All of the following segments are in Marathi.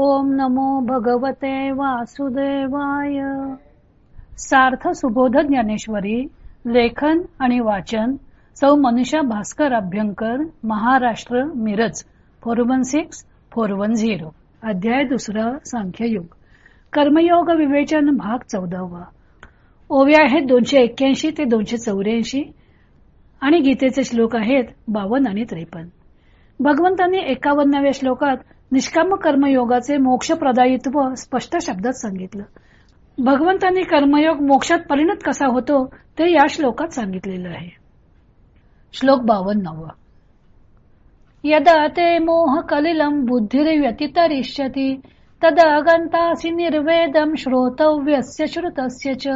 ओम नमो भगवते वासुदेवाय. सार्थ सुबोध ज्ञानेश्वरी लेखन आणि वाचन सौ Manisha Bhaskar Abhyankar Maharashtra Miraj four one six four one zero. अध्याय दुसरा सांख्ययुग. कर्मयोग विवेचन भाग चौदावा. ओव्या आहेत दोनशे एक्क्याऐंशी ते दोनशे चौऱ्याऐंशी आणि गीतेचे श्लोक आहेत बावन आणि त्रेपन्न. भगवंतांनी एकावन्नाव्या श्लोकात निष्काम कर्मयोगाचे मोक्षप्रदायित्व स्पष्ट शब्दात सांगितलं. भगवंतांनी कर्मयोग मोक्षात परिणत कसा होतो ते या श्लोकात सांगितलेलं आहे. श्लोक बावन्नव. यदा ते मोह कलिलम बुद्धिर्व्यतितरिष्यति तदा गंतासी निर्वेदम श्रोतव्यस्य श्रुतस्य च.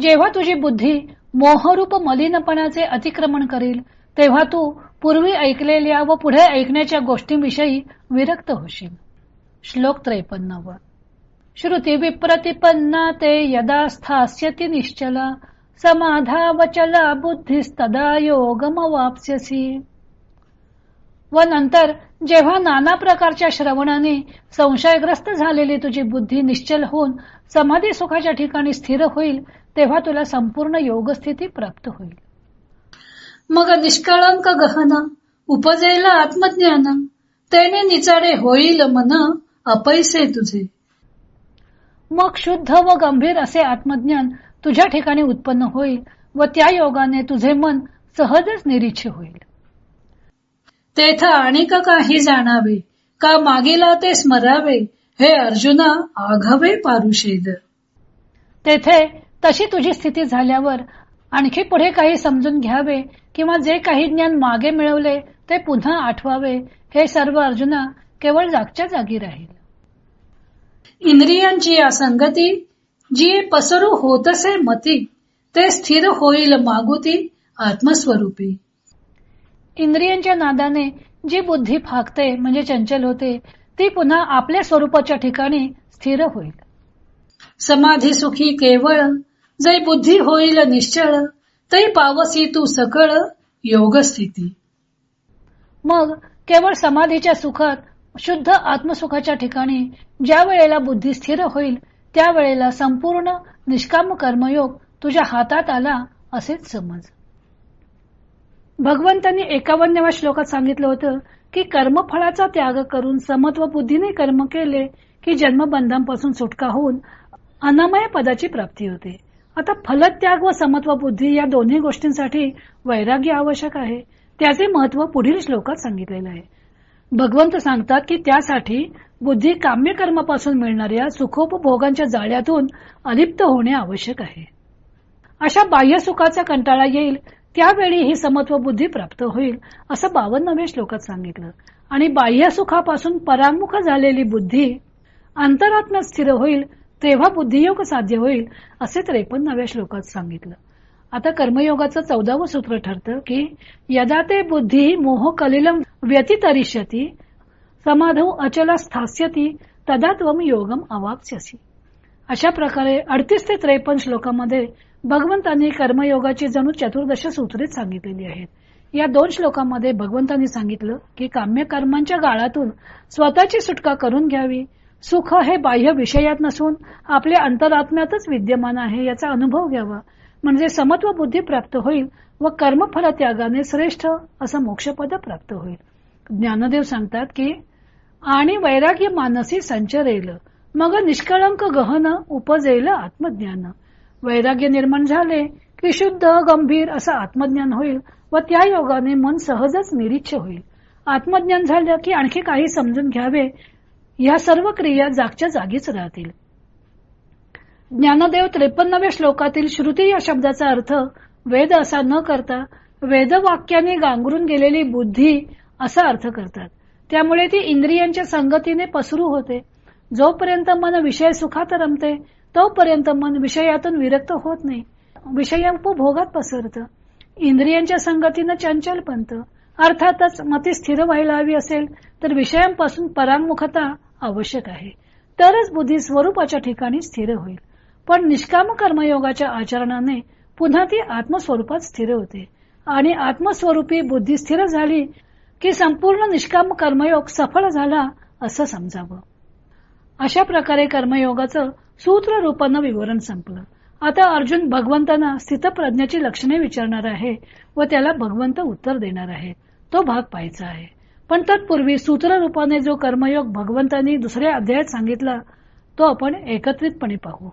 जेव्हा तुझी बुद्धी मोहरूप मलिनपणाचे अतिक्रमण करील तेव्हा तू पूर्वी ऐकलेल्या व पुढे ऐकण्याच्या गोष्टींविषयी विरक्त होशील. श्लोक त्रेपन्नाव. श्रुती विप्रतिपन्ना ते यदा स्थास्यति निश्चला समाधावचला बुद्धिस्तदा योगमवाप्स्यसी. व नंतर जेव्हा नाना प्रकारच्या श्रवणाने संशयग्रस्त झालेली तुझी बुद्धी निश्चल होऊन समाधी सुखाच्या ठिकाणी स्थिर होईल तेव्हा तुला संपूर्ण योगस्थिती प्राप्त होईल. मग निष्कळंक गहन उपजेल आत्मज्ञान तेने निचाडे होईल मन अपैसे तुझे. मग शुद्ध व गंभीर असे आत्मज्ञान तुझ्या ठिकाणी उत्पन्न होईल व त्या योगाने तुझे मन सहजच निरीच्छ होईल. तेथ आणिक काही जाणावे का मागीला ते स्मरावे हे अर्जुना आघावे पारुषेद. तेथे तशी तुझी स्थिती झाल्यावर आणखी पुढे काही समजून घ्यावे किंवा जे काही ज्ञान मागे मिळवले ते पुन्हा आठवावे. हे सर्व अर्जुना केवळ जागच्या जागी राहील. इंद्रियांची असंगती जी पसरू होतसे मती ते स्थिर होईल मागुती आत्मस्वरूपी. इंद्रियांच्या नादाने जी बुद्धी फाकते म्हणजे चंचल होते ती पुन्हा आपल्या स्वरूपाच्या ठिकाणी स्थिर होईल. समाधी सुखी केवळ जै बुद्धी होईल निश्चळ तै पावसी तू सकळ योग स्थिती मग केवळ समाधीच्या सुखात शुद्ध आत्मसुखाच्या ठिकाणी ज्या वेळेला बुद्धी स्थिर होईल त्या वेळेला संपूर्ण निष्काम कर्मयोग तुझ्या हातात आला असेच समज. भगवंतांनी एकावन्नव्या श्लोकात सांगितलं होतं की कर्मफळाचा त्याग करून समत्व बुद्धीने कर्म केले की जन्मबंधांपासून सुटका होऊन अनामय पदाची प्राप्ती होते. आता फलत्याग व समत्व बुद्धी या दोन्ही गोष्टींसाठी वैराग्य आवश्यक आहे. त्याचे महत्त्व पुढील श्लोकात सांगितलेलं आहे. भगवंत सांगतात की त्यासाठी बुद्धी काम्य कर्मापासून मिळणाऱ्या सुखोपभोगांच्या जाळ्यातून अलिप्त होणे आवश्यक आहे. अशा बाह्य सुखाचा कंटाळा येईल त्यावेळी ही समत्व बुद्धी प्राप्त होईल असं बावन्नव्या श्लोकात सांगितलं. आणि बाह्य सुखापासून परामुख झालेली बुद्धी अंतरात्म्यात स्थिर होईल तेव्हा बुद्धियोग साध्य होईल असे त्रेपन्नाव्या श्लोकात सांगितलं. आता कर्मयोगाचं चौदावं सूत्र ठरतं की यदा ते बुद्धी मोह कलिलम व्यतितरिष्यती समाधव अचला स्थास्यती तदा त्वम योगम अवाप्स्यसी. अशा प्रकारे अडतीस ते त्रेपन्न श्लोकामध्ये भगवंतांनी कर्मयोगाची जणू चतुर्दश सूत्रेच सांगितलेली आहेत. या दोन श्लोकांमध्ये भगवंतांनी सांगितलं की काम्य कर्मांच्या गाळातून स्वतःची सुटका करून घ्यावी सुख हे बाह्य विषयात नसून आपल्या अंतरात्म्यातच विद्यमान आहे याचा अनुभव घ्यावा. म्हणजे समत्व बुद्धी प्राप्त होईल व कर्मफल त्यागाने श्रेष्ठ असं मोक्षपद प्राप्त होईल. ज्ञानदेव सांगतात की आणि वैराग्य मानसी संचरेल मग निष्कळंक गहन उपजेल आत्मज्ञान. वैराग्य निर्माण झाले की शुद्ध गंभीर असं आत्मज्ञान होईल व त्या योगाने मन सहजच निरीच्छ होईल. आत्मज्ञान झालं की आणखी काही समजून घ्यावे या सर्व क्रिया जागच्या जागीच राहतील. ज्ञानदेव त्रेपन्नव्या श्लोकातील श्रुती या शब्दाचा अर्थ वेद असा न करता वेदवाक्याने गांगरून गेलेली बुद्धी असा अर्थ करतात. त्यामुळे ती इंद्रियांच्या संगतीने पसरू होते. जोपर्यंत मन विषय सुखात रमते तोपर्यंत मन विषयातून विरक्त होत नाही. विषयोपभोगात पसरत. इंद्रियांच्या संगतीनं चंचल पंत अर्थातच मती स्थिर व्हायला हवी असेल तर विषयांपासून परांमुखता आवश्यक आहे. तरच बुद्धी स्वरूपाच्या ठिकाणी स्थिर होईल. पण निष्काम कर्मयोगाच्या आचरणाने पुन्हा ती आत्मस्वरूपात स्थिर होते. आणि आत्मस्वरूपी बुद्धी स्थिर झाली की संपूर्ण निष्काम कर्मयोग सफळ झाला असं समजावं. अशा प्रकारे कर्मयोगाचं सूत्र रूपानं विवरण संपलं. आता अर्जुन भगवंतांना स्थितप्रज्ञाची लक्षणे विचारणार आहे व त्याला भगवंत उत्तर देणार आहे. तो भाग पाहायचा आहे. पण तत्पूर्वी सूत्र रूपाने जो कर्मयोग भगवंतांनी दुसऱ्या अध्यायात सांगितला तो आपण एकत्रितपणे पाहू.